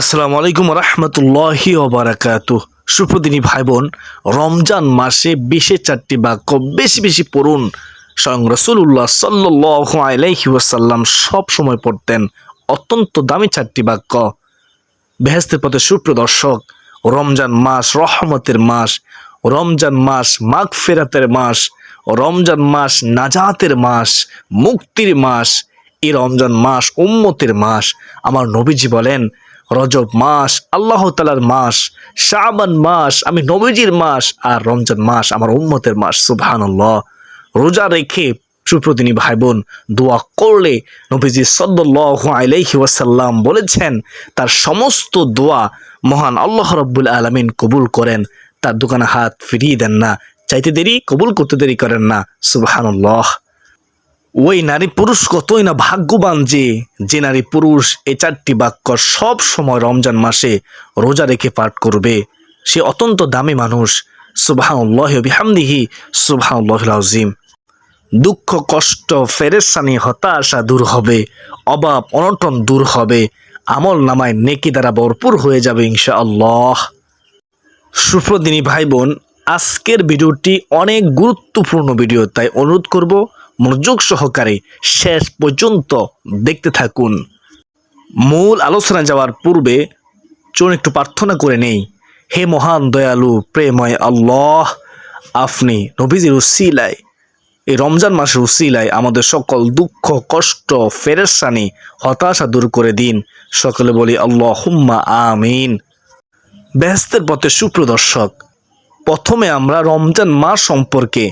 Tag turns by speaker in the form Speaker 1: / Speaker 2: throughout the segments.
Speaker 1: আসসালামু আলাইকুম রহমতুল্লাহি ওবারাকাত সুপ্রদিনী ভাই বোন রমজান মাসে বিশে চারটি বাক্য বেশি বেশি পড়ুন। স্বয়ং রসুল্লাহ সাল্লাহ সব সময় পড়তেন অত্যন্ত দামি চারটি বাক্য। বেহেস্তের পথে সুপ্রদর্শক, রমজান মাস রহমতের মাস, রমজান মাস মাঘ ফেরাতের মাস, রমজান মাস নাজাতের মাস, মুক্তির মাস, এই রমজান মাস উম্মতের মাস। আমার নবীজি বলেন রজব মাস, আল্লাহ তালার মাস, শাবান মাস, আমি নবীজির মাস আর রমজান মাস আমার উম্মতের মাস, সুবহানাল্লাহ। রোজা রেখে সুপ্রতিনী ভাই বোন দোয়া করলে নবীজি সদ্দুল্লাহ আলাইহি ওয়াসাল্লাম বলেছেন, তার সমস্ত দোয়া মহান আল্লাহ রব্বুল আলমিন কবুল করেন, তার দোকানে হাত ফিরিয়ে দেন না, চাইতে দেরি, কবুল করতে দেরি করেন না, সুবহানাল্লাহ। ওই নারী পুরুষ কতই না ভাগ্যবান যে যে নারী পুরুষ এই চারটি বাক্য সব সময় রমজান মাসে রোজা রেখে পাঠ করবে। সে অত্যন্ত দামি মানুষ। সুবাহান্লাহ বিহামদিহি দুঃখ, কষ্ট ফেরেসানি হতাশা দূর হবে অভাব অনটন দূর হবে, আমল নামায় নেকি দ্বারা ভরপুর হয়ে যাবে ইনশাআল্লাহ। সুপ্রদিনী ভাই বোন আজকের ভিডিওটি অনেক গুরুত্বপূর্ণ ভিডিও, তাই অনুরোধ করব মনোযোগ সহকারে শেষ পর্যন্ত দেখতে থাকুন। মূল আলোচনা যাওয়ার পূর্বে চলুন একটু প্রার্থনা করে নেই। হে মহান দয়ালু প্রেময় আল্লাহ, আপনি নবীজির উসিলায়, এই রমজান মাসের উসিলায় আমাদের সকল দুঃখ, কষ্ট ফেরেসানি হতাশা দূর করে দিন। সকলে বলি আল্লাহ হুম্মা আমিন। ব্যস্তের পথে সুপ্রদর্শক, প্রথমে আমরা রমজান মাস সম্পর্কে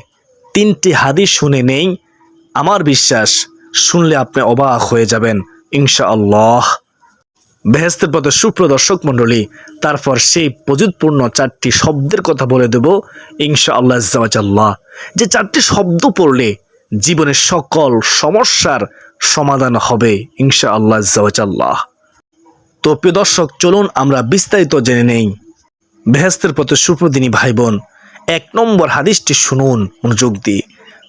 Speaker 1: তিনটি হাদিস শুনে নেই। আমার বিশ্বাস, শুনলে আপনি অবাক হয়ে যাবেন, ইনশাআল্লাহ। বেহেস্তের পথে সুপ্রদর্শক মণ্ডলী, তারপর সেই প্রযুৎপূর্ণ চারটি শব্দের কথা বলে দেব ইনশা আল্লাহ জাওয়াজাল্লাহ যে চারটি শব্দ পড়লে জীবনের সকল সমস্যার সমাধান হবে ইনশা আল্লাহ জাওয়াজাল্লাহ তো প্রিয় দর্শক, চলুন আমরা বিস্তারিত জেনে নেই। বেহেস্তের পথে সুপ্রদিনী ভাই বোন এক নম্বর হাদিসটি শুনুন, মনোযোগ দিয়ে।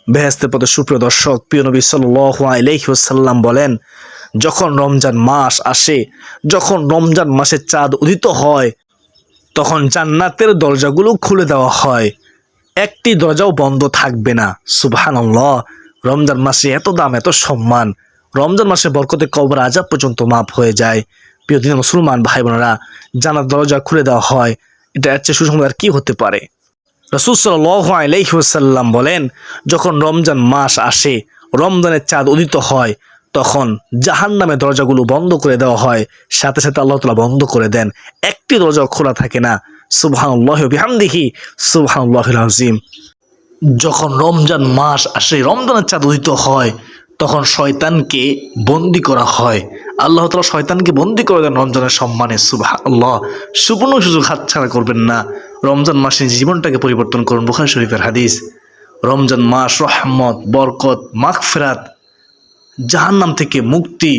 Speaker 1: বেহেস্তের পথে সুপ্রিয় দর্শক প্রিয় নবী সাল্লাসাল্লাম বলেন, যখন রমজান মাস আসে, যখন রমজান মাসে চাঁদ উদিত হয়, তখন জান্নাতের দরজাগুলো খুলে দেওয়া হয়। একটি দরজাও বন্ধ থাকবে না। সুবহানাল্লাহ, রমজান মাসে এত দাম, এত সম্মান। রমজান মাসে বরকতে কবর আজাব পর্যন্ত মাপ হয়ে যায়। প্রিয় দিন মুসলমান ভাই বোনেরা জানার দরজা খুলে দেওয়া হয়। এটা এর চেয়ে সুসংবাদ কি হতে পারে? রসুল সাল্লাহ আলাইসাল্লাম বলেন, যখন রমজান মাস আসে, রমজানের চাঁদ উদিত হয়, তখন জাহান নামে দরজাগুলো বন্ধ করে দেওয়া হয়, সাথে সাথে আল্লাহ তালা বন্ধ করে দেন। একটি দরজা খোলা থাকে না। সুবহানুল্লাহ বিহামদিহি সুবহানুল্লাহ আজিম যখন রমজান মাস আসে, রমজানের চাঁদ উদিত হয়, তখন শয়তানকে বন্দি করা হয়। আল্লাহ তালা শয়তানকে বন্দি করে দেন রমজানের সম্মানে সুবাহ আল্লাহ সুবর্ণ সুযোগ হাতছাড়া করবেন না। রমজান মাসে জীবনটাকে পরিবর্তন করুন, বুখার শরীফের হাদিস। রমজান মাস রহমত, বরকত, মাগফেরাত জাহান্নাম থেকে মুক্তি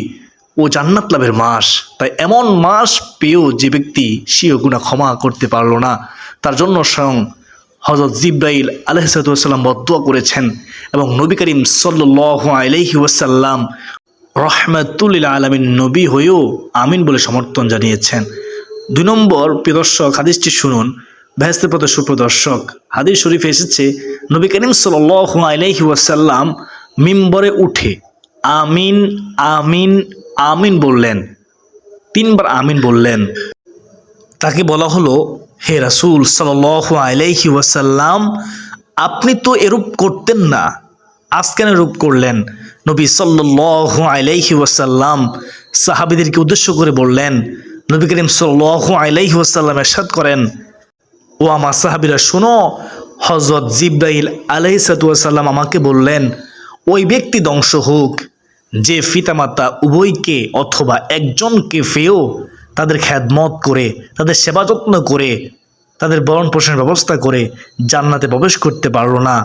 Speaker 1: ও জান্নাত লাভের মাস। তাই এমন মাস পেয়েও যে ব্যক্তি সিও গুণা ক্ষমা করতে পারল না, তার জন্য স্বয়ং হজরত জিব্রাইল আলহিসাল্লাম বদুয়া করেছেন এবং নবী করিম সাল্লাহ আলহি ওয়াসাল্লাম রহমাতুল্লিল আলমিন নবী হয়েও আমিন বলে সমর্থন জানিয়েছেন। দুই নম্বর প্রদর্শক হাদিসটি শুনুন। ভেস্তের পথে সুপ্রদর্শক। হাদিস শরীফে এসেছে, নবী করিম সাল আলহি ওয়াসাল্লাম মিম্বরে উঠে আমিন আমিন আমিন বললেন। তিনবার আমিন বললেন। তাকে বলা হলো, হে রাসুল সাল আলাইহি ওয়াসাল্লাম, আপনি তো এরূপ করতেন না। আজকেন এরূপ করলেন? নবী সাল্লাহ আলাইহি ওয়াসাল্লাম সাহাবিদেরকে উদ্দেশ্য করে বললেন, নবী করিম সাল্লাহ আলাইহি ওয়াসাল্লাম এরশাদ করেন, ও আমার সাহাবিরা, শোনো হজরত জিব্রাইল আলাইসাল্লাম আমাকে বললেন, ওই ব্যক্তি ধ্বংস হোক, যে পিতামাতা উভয়কে অথবা একজনকে ফেও তাদের খ্যাদমত করে, তাদের সেবা যত্ন করে, তাদের বরণ পোষণের ব্যবস্থা করে জান্নাতে প্রবেশ করতে পারল না।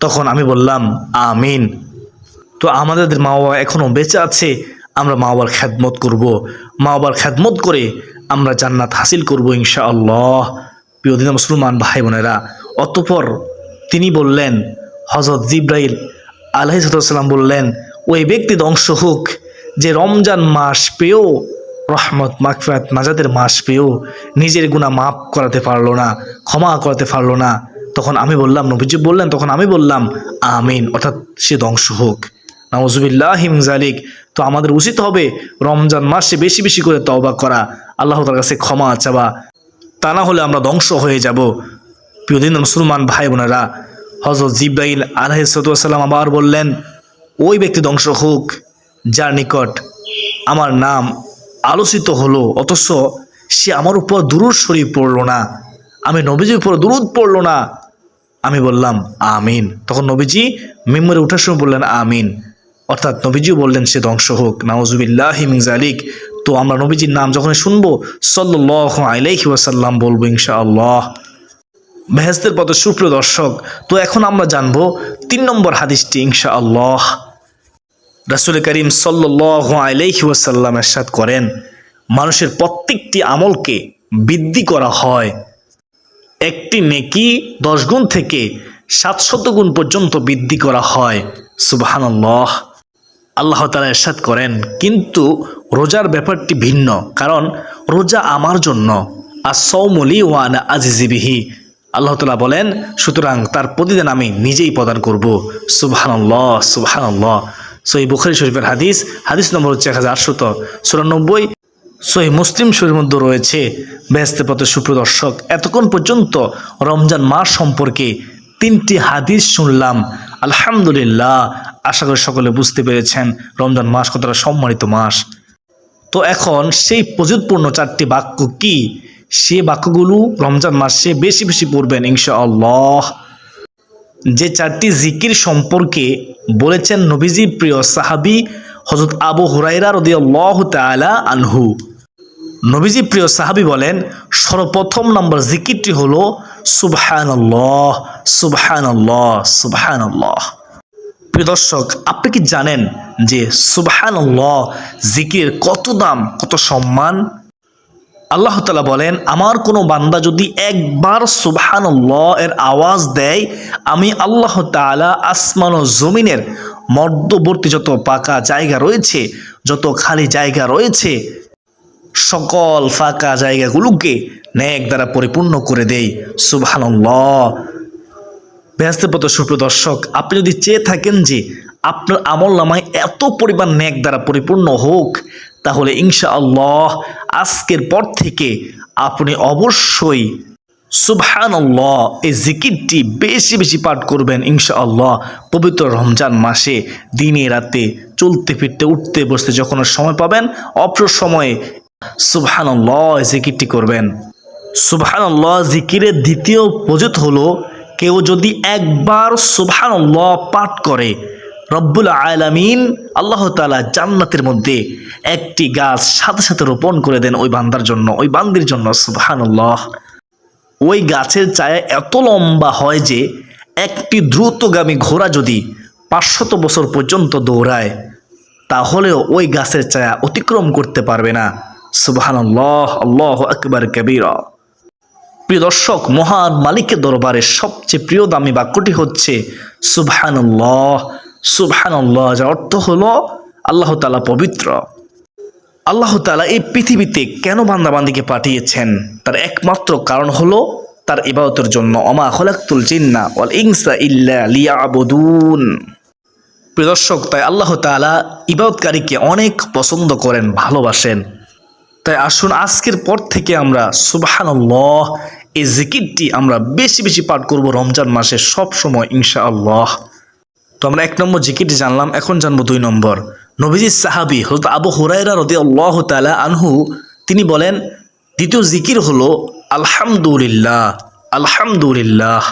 Speaker 1: তখন আমি বললাম, আমিন। তো আমাদের মা বাবা এখনও বেঁচে আছে, আমরা মা বাবার খ্যাদমত করব। মা বাবার খ্যাদমত করে আমরা জান্নাত হাসিল করব ইনশা আল্লাহ প্রিয় দিন মুসলমান ভাই বোনেরা, অতপর তিনি বললেন হজরত জিব্রাইল আলহিসাল্লাম বললেন, ওই ব্যক্তি ধ্বংস হোক, যে রমজান মাস পেয়েও, রহমত মাকফিরাত নাজাদের মাস পেয়েও নিজের গুণা মাফ করাতে পারল না, ক্ষমা করাতে পারল না। তখন আমি বললাম, নবীজি বললেন, তখন আমি বললাম, আমিন। অর্থাৎ সে ধ্বংস হোক। নাউজুবিল্লাহ হিমজালিক তো আমাদের উচিত হবে রমজান মাসে বেশি বেশি করে তওবা করা। আল্লাহ তার কাছে ক্ষমা চাওয়া। তা না হলে আমরা ধ্বংস হয়ে যাব। প্রিয়দিন মুসলমান ভাই বোনেরা হজরত জিব্রাইল আলহিসাল্লাম আবার বললেন, ওই ব্যক্তি ধ্বংস হোক, যার নিকট আমার নাম আলোচিত হলো, অথচ সে আমার উপর দুরুদ শরীফ পড়ল না। আমি নবীজির উপর দুরুদ পড়ল না। আমি বললাম, আমিন। তখন নবীজি মেম্বরে ওঠার সময় বললেন, আমিন। অর্থাৎ নবীজিও বললেন, সে ধ্বংস হোক। নাওজুবিল্লাহ জালিক তো আমরা নবীজির নাম যখন শুনব সাল্লাহ আলাইহি ওয়াসাল্লাম বলব, ইনশাআল্লাহ। বেহেস্তের পথে সুপ্রিয় দর্শক, তো এখন আমরা জানব তিন নম্বর হাদিসটি, ইনশাআল্লাহ। রাসুল করিম সাল্লাহ আলাইহি ওয়াসাল্লাম এরশাদ করেন, মানুষের প্রত্যেকটি আমলকে বৃদ্ধি করা হয়। একটি নেকি দশ গুণ থেকে সাতশত গুণ পর্যন্ত বৃদ্ধি করা হয়। সুবাহানল্লাহ। আল্লাহ তালা এরশাদ করেন, কিন্তু রোজার ব্যাপারটি ভিন্ন, কারণ রোজা আমার জন্য। আর সৌমলি ওয়ান আজিজিবিহি আল্লাহ তালা বলেন, সুতরাং তার প্রতিদিন আমি নিজেই প্রদান করব। সুবাহানল্লাহ সুবাহানল্লাহ। সই বুখারি শরীফের হাদিস হাদিস নম্বর হচ্ছে এক হাজার আটশত চুরানব্বই। সহি মুসলিম শরীর মধ্যে রয়েছে ব্যস্তে পথে সুপ্রদর্শক। এতক্ষণ পর্যন্ত রমজান মাস সম্পর্কে তিনটি হাদিস শুনলাম। আলহামদুলিল্লাহ আশা করি সকলে বুঝতে পেরেছেন রমজান মাস কতটা সম্মানিত মাস। তো এখন সেই প্রযুৎপূর্ণ চারটি বাক্য কি? সে বাক্যগুলো রমজান মাসে বেশি বেশি পড়বেন ইনশাআল্লাহ। যে চারটি জিকির সম্পর্কে বলেছেন নবীজি প্রিয় সাহাবি হজরত আবু হুরাইরা রদিয়াল্লাহ তালা আনহু। নবীজি প্রিয় সাহাবি বলেন, সর্বপ্রথম নম্বর জিকিরটি হলো সুবহানাল্লাহ সুবহানাল্লাহ সুবহানাল্লাহ। প্রিয় দর্শক, আপনি কি জানেন যে সুবহানাল্লাহ, জিকির কত দাম, কত সম্মান? আল্লাহ তালা বলেন, আমার কোনো বান্দা যদি একবার সুবহানাল্লাহ এর আওয়াজ দেয়, আমি আল্লাহ তালা আসমান ও জমিনের মধ্যবর্তী যত পাকা জায়গা রয়েছে, যত খালি জায়গা রয়েছে, সকল ফাঁকা জায়গাগুলোকে ন্যাক দ্বারা পরিপূর্ণ করে দেই সুবহানাল্লাহ। ব্যস্ত পত সুপ্রদর্শক আপনি যদি চেয়ে থাকেন যে আপনার আমল নামায় এত পরিমাণ ন্যাক দ্বারা পরিপূর্ণ হোক, তাহলে ইনশা আল্লাহ আজকের পর থেকে আপনি অবশ্যই সুবহানাল্লাহ এই জিকিরটি বেশি বেশি পাঠ করবেন ইনশা আল্লাহ পবিত্র রমজান মাসে, দিনে রাতে চলতে ফিরতে উঠতে বসতে যখন সময় পাবেন, অপর সময়ে সুবহানাল্লাহ জিকিরটি করবেন। সুবহানাল্লাহ জিকিরের দ্বিতীয় প্রজত হলো কেউ যদি একবার সুবহানাল্লাহ পাঠ করে, রব্বুল আলামিন আল্লাহ তালা জান্নাতের মধ্যে একটি গাছ সাথে সাথে রোপণ করে দেন ওই বান্দার জন্য, ওই বান্দির জন্য, সুবহানাল্লাহ। ওই গাছের ছায়া এত লম্বা হয় যে একটি দ্রুতগামী ঘোড়া যদি পাঁচশত বছর পর্যন্ত দৌড়ায়, তাহলেও ওই গাছের ছায়া অতিক্রম করতে পারবে না। সুবহানাল্লাহ, আল্লাহ আকবার, কবিরা। প্রিয় দর্শক, মহান মালিকের দরবারে সবচেয়ে প্রিয় দামি বাক্যটি হচ্ছে সুবহানাল্লাহ। সুবহানাল্লাহ, যার অর্থ হলো আল্লাহ তালা পবিত্র। আল্লাহ তালা এই পৃথিবীতে কেন বান্দাবান্দিকে পাঠিয়েছেন? তার একমাত্র কারণ হলো তার ইবাদতের জন্য। অমা খলাক্তুল জিন্না ওয়াল ইনসা ইল্লা লিয়াবুদুন। প্রিয় দর্শক, তাই আল্লাহ তালা ইবাদতকারীকে অনেক পছন্দ করেন, ভালোবাসেন। তাই আসুন আজকের পর থেকে আমরা সুবহানাল্লাহ এই জিকিরটি আমরা বেশি বেশি পাঠ করব রমজান মাসে সব সময় ইনশা আল্লাহ তো আমরা এক নম্বর জিকিরটি জানলাম, এখন জানব দুই নম্বর। নবীজি সাহাবি হজরত আবু হুরাইরা রদি আল্লাহ তালা আনহু, তিনি বলেন, দ্বিতীয় জিকির হলো, আলহামদুলিল্লাহ আলহামদুলিল্লাহ।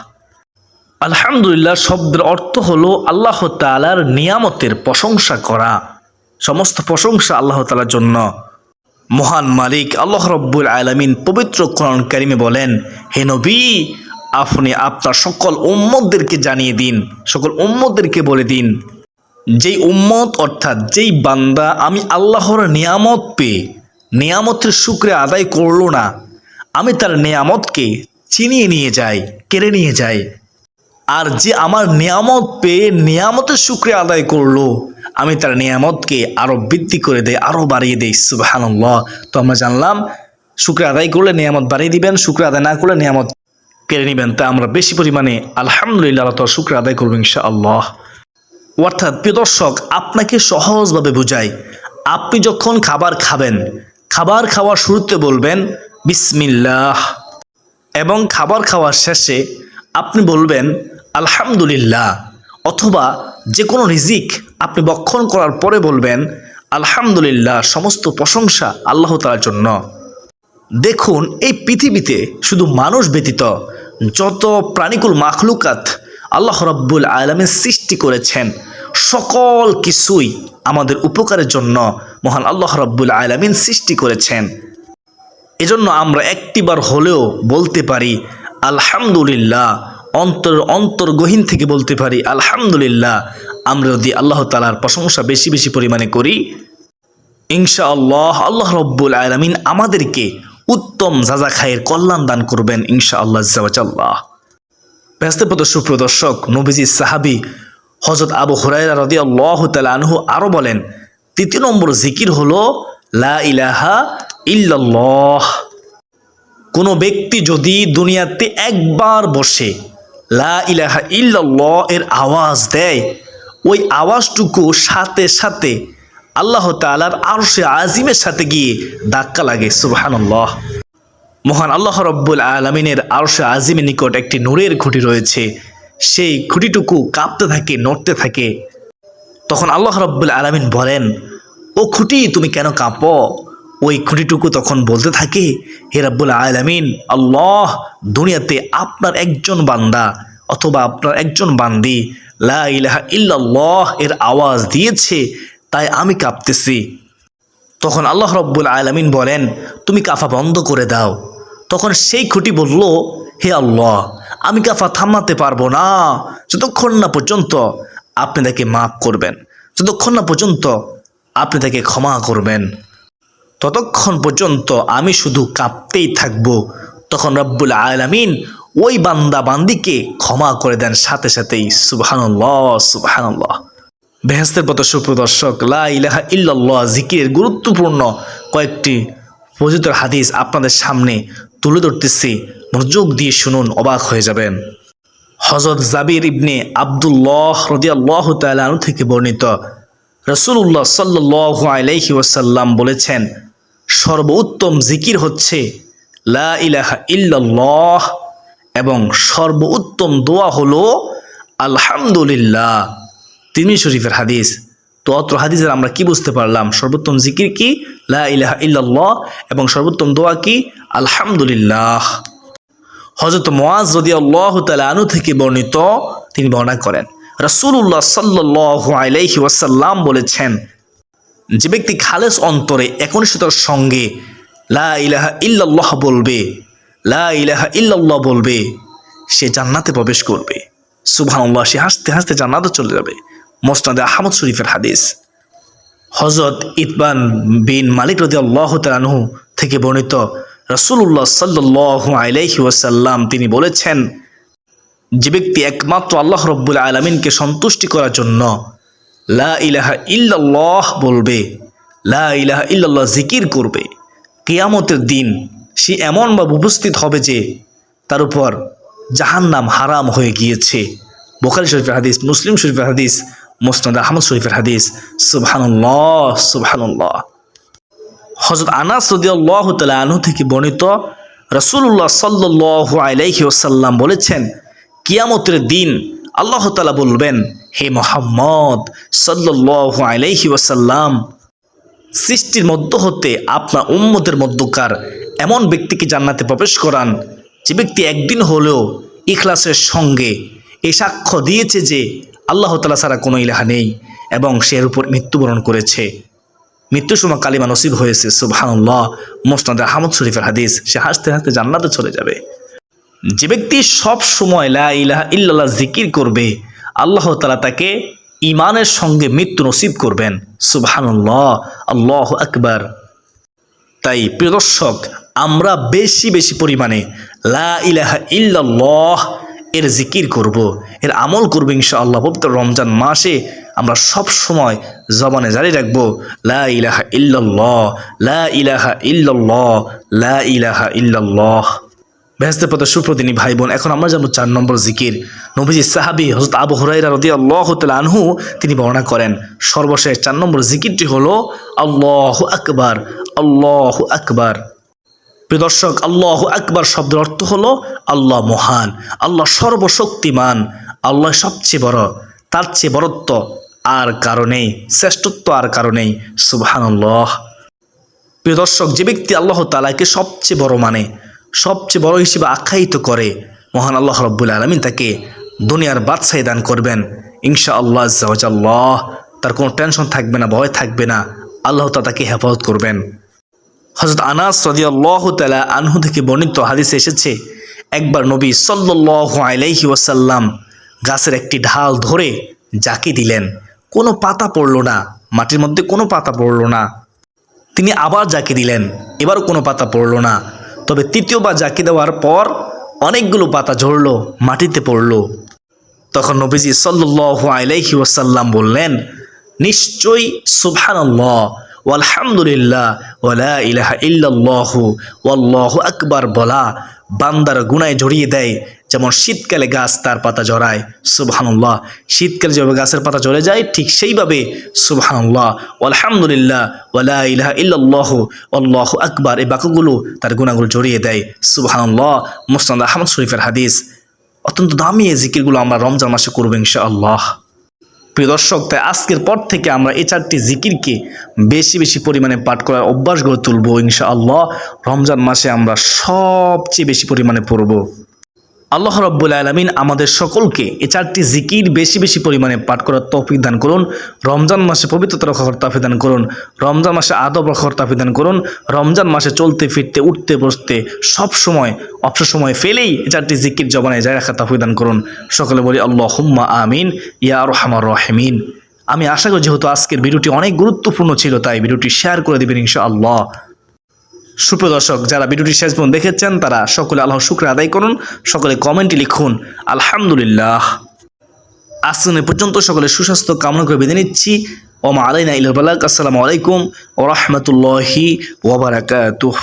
Speaker 1: আলহামদুলিল্লাহ শব্দের অর্থ হলো, আল্লাহ তালার নিয়ামতের প্রশংসা করা। সমস্ত প্রশংসা আল্লাহ তালার জন্য। মহান মালিক আল্লাহ রব্বুল আলমিন পবিত্র কোরআন কারিমে বলেন, হে নবী, আপনি আপনার সকল উম্মতদেরকে জানিয়ে দিন, সকল উম্মতদেরকে বলে দিন, যেই উম্মত অর্থাৎ যেই বান্দা আমি আল্লাহর নিয়ামত পেয়ে নিয়ামতের শুক্রে আদায় করল না, আমি তার নিয়ামতকে চিনিয়ে নিয়ে যাই, কেড়ে নিয়ে যাই। আর যে আমার নিয়ামত পেয়ে নিয়ামতের শুক্রে আদায় করল আমি তার নিয়ামতকে আরও বৃদ্ধি করে দেয় আরও বাড়িয়ে দেই সুবাহান্লাহ তো আমরা জানলাম, শুক্র আদায় করলে নিয়ামত বাড়িয়ে দিবেন, শুক্র আদায় না করলে নিয়ামত কেড়ে নেবেন। তা আমরা বেশি পরিমাণে আলহামদুলিল্লাহ তাআলার শুক্র আদায় করব ইনশা আল্লাহ অর্থাৎ প্রিয় দর্শক, আপনাকে সহজভাবে বুঝাই, আপনি যখন খাবার খাবেন, খাবার খাওয়ার শুরুতে বলবেন, বিসমিল্লাহ। এবং খাবার খাওয়ার শেষে আপনি বলবেন, আলহামদুলিল্লাহ। অথবা যে কোনো রিজিক আপনি বক্ষণ করার পরে বলবেন, আলহামদুলিল্লাহ, সমস্ত প্রশংসা আল্লাহ তাআলার জন্য। দেখুন, এই পৃথিবীতে শুধু মানুষ ব্যতীত যত প্রাণীকুল মাখলুকাত আল্লাহ রব্বুল আলমের সৃষ্টি করেছেন, সকল কিছুই আমাদের উপকারের জন্য মহান আল্লাহ রব্বুল আলমিন সৃষ্টি করেছেন। এজন্য আমরা একটিবার হলেও বলতে পারি, আলহামদুলিল্লাহ অন্তর, অন্তর্গহীন থেকে বলতে পারি, আলহামদুলিল্লাহ, আমরা যদি আল্লাহ তালার প্রশংসা বেশি বেশি পরিমাণে করি ইনশা আল্লাহ আল্লাহ রব্বুল আলমিন আমাদেরকে উত্তম জাজা খায়ের কল্যাণ দান করবেন ইনশা আল্লাহ জাওয়াজাল্লাহ ব্যস্তপত সুপ্রদর্শক, নবীজি সাহাবি হজরত আবু হুরাইরা রদি আল্লাহ আনহু আরও বলেন, তৃতীয় নম্বর জিকির হলো, লা ইলাহা ইল্লাল্লাহ। কোনো ব্যক্তি যদি দুনিয়াতে একবার বসে লা ইলাহা এর আওয়াজ দেয়। ওই আওয়াজটুকু সাথে সাথে আল্লাহ তালার আরশে আজিমের সাথে গিয়ে ধাক্কা লাগে, সুবহানাল্লাহ। মহান আল্লাহ রব্বুল আলমিনের আরশে আজিমের নিকট একটি নূরের খুঁটি রয়েছে। সেই খুঁটিটুকু কাঁপতে থাকে, নড়তে থাকে। তখন আল্লাহ রব্বুল আলমিন বলেন, ও খুঁটি, তুমি কেন কাঁপো? ওই খুঁটিটুকু তখন বলতে থাকে, হে রব্বুল আলমিন, আল্লাহ দুনিয়াতে আপনার একজন বান্দা অথবা আপনার একজন বান্দি, লা ইলাহা ইল্লাল্লাহ এর আওয়াজ দিয়েছে, তাই আমি কাঁপতেছি। তখন আল্লাহ রব্বুল আলমিন বলেন, তুমি কাফা বন্ধ করে দাও। তখন সেই খুঁটি বলল, হে আল্লাহ, আমি কাফা থামাতে পারব না। যতক্ষণ না পর্যন্ত আপনি তাকে মাফ করবেন, যতক্ষণ না পর্যন্ত আপনি তাকে ক্ষমা করবেন। ততক্ষণ পর্যন্ত আমি শুধু কাঁপতেই থাকব। তখন রব্বুল আলমিন ওই বান্দা বান্দিকে ক্ষমা করে দেন সাথে সাথেই। সুবাহান্লাহ সুবাহান্লাহ বেহেস্তের পথ সুপ্রদর্শক, লা ইলাহা ইল্লাল্লাহ জিকিরের গুরুত্বপূর্ণ কয়েকটি ফজিতর হাদিস আপনাদের সামনে তুলে ধরতেছি। মনোযোগ দিয়ে শুনুন, অবাক হয়ে যাবেন। হজরত জাবির ইবনে আবদুল্লাহ রদিয়াল্লাহ তালু থেকে বর্ণিত। রসুল্লাহ সাল্লাহ আলাইহি ওয়াসাল্লাম বলেছেন সর্বোত্তম জিকির হচ্ছে লা ইলাহা ইল্লাল্লাহ এবং সর্বোত্তম দোয়া হলো আলহামদুলিল্লাহ। তিনি শরীফের হাদিস। তো অত্র হাদিসের আমরা কি বুঝতে পারলাম? সর্বোত্তম জিকির কি? লা ইলাহা ইল্লাল্লাহ এবং সর্বোত্তম দোয়া কি? আলহামদুলিল্লাহ। হজরত মোয়াজ রদি আল্লাহ আনু থেকে বর্ণিত তিনি বর্ণনা করেন। রসুল্লাহ সাল্লাহ আলাইহি ওয়াসাল্লাম বলেছেন যে ব্যক্তি খালেস অন্তরে একনিষ্ঠতার সঙ্গে লা ইলাহা ইল্লাল্লাহ বলবে, লা ইলাহা ইল্লাল্লাহ বলবে, সে জান্নাতে প্রবেশ করবে। সুবহানাল্লাহ, সে হাসতে হাসতে জান্নাতে চলে যাবে। মোসনাদে আহমদ শরীফের হাদিস। হজরত ইতবান বিন মালিক রদি আল্লাহ তালানহু থেকে বর্ণিত রসুল্লাহ সাল্লাহ আলাইহি ওয়াসাল্লাম তিনি বলেছেন, যে ব্যক্তি একমাত্র আল্লাহ রব্বুল আলমিনকে সন্তুষ্টি করার জন্য লা ইলাহা ইল্লাল্লাহ বলবে। লা ইলাহা ইল্লাল্লাহ জিকির করবে। কেয়ামতের দিন সে এমনভাবে উপস্থিত হবে যে তার উপর জাহান্নাম হারাম হয়ে গিয়েছে। বোখারি শরীফের হাদিস, মুসলিম শরীফের হাদিস, মোসনাদ আহমদ শরীফের হাদিস, সুবহানুল্লাহ সুবহানুল্লাহ। হজরত আনাস রদিয়াল্লাহ তালা আনহু থেকে বর্ণিত রসুল্লাহ সাল্লাহ আলাইহি ওসাল্লাম বলেছেন, কিয়ামতের দিন আল্লাহ তালা বলবেন, হে মোহাম্মদ সাল্লাহ আলাইহি ওসাল্লাম সৃষ্টির মধ্য হতে আপনার উম্মতের মধ্যকার এমন ব্যক্তিকে জান্নাতে প্রবেশ করান, যে ব্যক্তি একদিন হলেও ইখলাসের সঙ্গে এ সাক্ষ্য দিয়েছে যে আল্লাহ তালা ছাড়া কোনো ইলাহা নেই এবং সে এর উপর মৃত্যুবরণ করেছে। মৃত্যুর সময় কালিমা নসিব হয়েছে, সুবহানুল্লাহ। মোসনাদ আহমদ শরীফের হাদিস, সে হাসতে হাসতে জান্নাতে চলে যাবে। যে ব্যক্তি সব সময় লা ইলাহা ইল্লাল্লাহ জিকির করবে, আল্লাহ তালা তাকে ইমানের সঙ্গে মৃত্যু নসিব করবেন। সুবহানুল্লাহ, আল্লাহ আকবার। তাই প্রিয় দর্শক, আমরা বেশি বেশি পরিমাণে লা ইলাহা ইল্লাল্লাহ এর জিকির করব, এর আমল করব ইনশাআল্লাহ পবিত্র রমজান মাসে। আমরা সব সময় জবানে জারি রাখব, লা ইলাহা ইল্লাল্লাহ, লা ইলাহা ইল্লাল্লাহ, লা ইলাহা ইল্লাল্লাহ। ব্যস্ত পথে সুপ্রদিনী ভাই বোন এখন আমরা যাব চার নম্বর জিকির। নবীজি সাহাবি হজরত আবু হুরাইরা রদি আল্লাহ আনহু, তিনি বর্ণনা করেন, সর্বশেষ চার নম্বর জিকিরটি হলো, আল্লাহ আকবার আল্লাহ আকবার। প্রিয় দর্শক, আল্লাহ আকবার শব্দের অর্থ হলো, আল্লাহ মহান, আল্লাহ সর্বশক্তিমান, আল্লাহ সবচেয়ে বড়, তার চেয়ে বড়ত্ব আর কারণেই শ্রেষ্ঠত্ব আর কারণেই সুবহানাল্লাহ। প্রিয় দর্শক, যে ব্যক্তি আল্লাহ তালাকে সবচেয়ে বড় মানে সবচেয়ে বড় হিসেবে আখ্যায়িত করে, মহান আল্লাহ রব্বুল আলমিন তাকে দুনিয়ার বাদশাহী দান করবেন। ইনশা আল্লাহ আল্লাহ তার কোনো টেনশন থাকবে না, ভয় থাকবে না, আল্লাহ তা তাকে হেফাজত করবেন। হজরত আনাস রদিয়াল্লাহ তালা আনহু থেকে বর্ণিত হাদিসে এসেছে, একবার নবী সাল্লাহ আলাইহি ওয়াসাল্লাম গাছের একটি ঢাল ধরে জাকি দিলেন। কোনো পাতা পড়ল না, মাটির মধ্যে কোনো পাতা পড়ল না। তিনি আবার জাকি দিলেন, এবারও কোনো পাতা পড়ল না। তবে তৃতীয়বার জাকি দেওয়ার পর অনেকগুলো পাতা ঝরল, মাটিতে পড়ল। তখন নবীজি সাল্লু আলাইহি ওয়াসাল্লাম বললেন, নিশ্চয়ই সুবহানাল্লাহ আলহামদুলিল্লাহ ওয়ালা ইলাহা আকবার বলা বান্দার গুনায় জড়িয়ে দেয় যেমন শীতকালে গাছ তার পাতা জড়ায়, সুবহানাল্লাহ। শীতকালে যেভাবে গাছের পাতা জ্বলে যায়, ঠিক সেইভাবে সুবহানাল্লাহ। আলহামদুলিল্লাহ ওয়ালা ইলাহা ইল্লাল্লাহু, আল্লাহু আকবার। এই বাক্যগুলো তার গুণাগুলো জড়িয়ে দেয়, সুবহানাল্লাহ। মুসনাদ আহমদ শরীফের হাদিস। অত্যন্ত দামি এই জিকিরগুলো আমরা রমজান মাসে করব ইনশাআল্লাহ। প্রিয় দর্শক, তাই আজকের পর থেকে আমরা এই চারটি জিকিরকে বেশি বেশি পরিমাণে পাঠ করার অভ্যাস গড়ে তুলবো ইনশাআল্লাহ। রমজান মাসে আমরা সবচেয়ে বেশি পরিমাণে পড়ব। আল্লাহ রব্বুল আলমিন আমাদের সকলকে এ চারটি জিকির বেশি বেশি পরিমাণে পাঠ করার তৌফিক দান করুন। রমজান মাসে পবিত্রতা রক্ষার তৌফিক দান করুন। রমজান মাসে আদব রক্ষার তৌফিক দান করুন। রমজান মাসে চলতে ফিরতে, উঠতে বসতে সব সময়, অবসর সময় ফেলেই এই চারটি জিকির জবানে যায় রাখা তৌফিক দান করুন। সকলে বলি আল্লাহ হুম্মা আমিন, ইয়া রহমার রহমিন। আমি আশা করি যেহেতু আজকের ভিডিওটি অনেক গুরুত্বপূর্ণ ছিল, তাই ভিডিওটি শেয়ার করে দেবেন ইনশাআল্লাহ। সুপ্রিয় দর্শক, যারা ভিডিওটি শেষ পর্যন্ত দেখেছেন, তারা সকলে আল্লাহ শুক্র আদায় করুন, সকলে কমেন্টে লিখুন, আলহামদুলিল্লাহ। আসুন এ পর্যন্ত সকলে সুস্বাস্থ্য কামনা করে বেঁধে নিচ্ছি। ওমা আলাইনা ইলাল আসসালামু আলাইকুম ও রহমতুল্লাহি ওবরাকাতুহ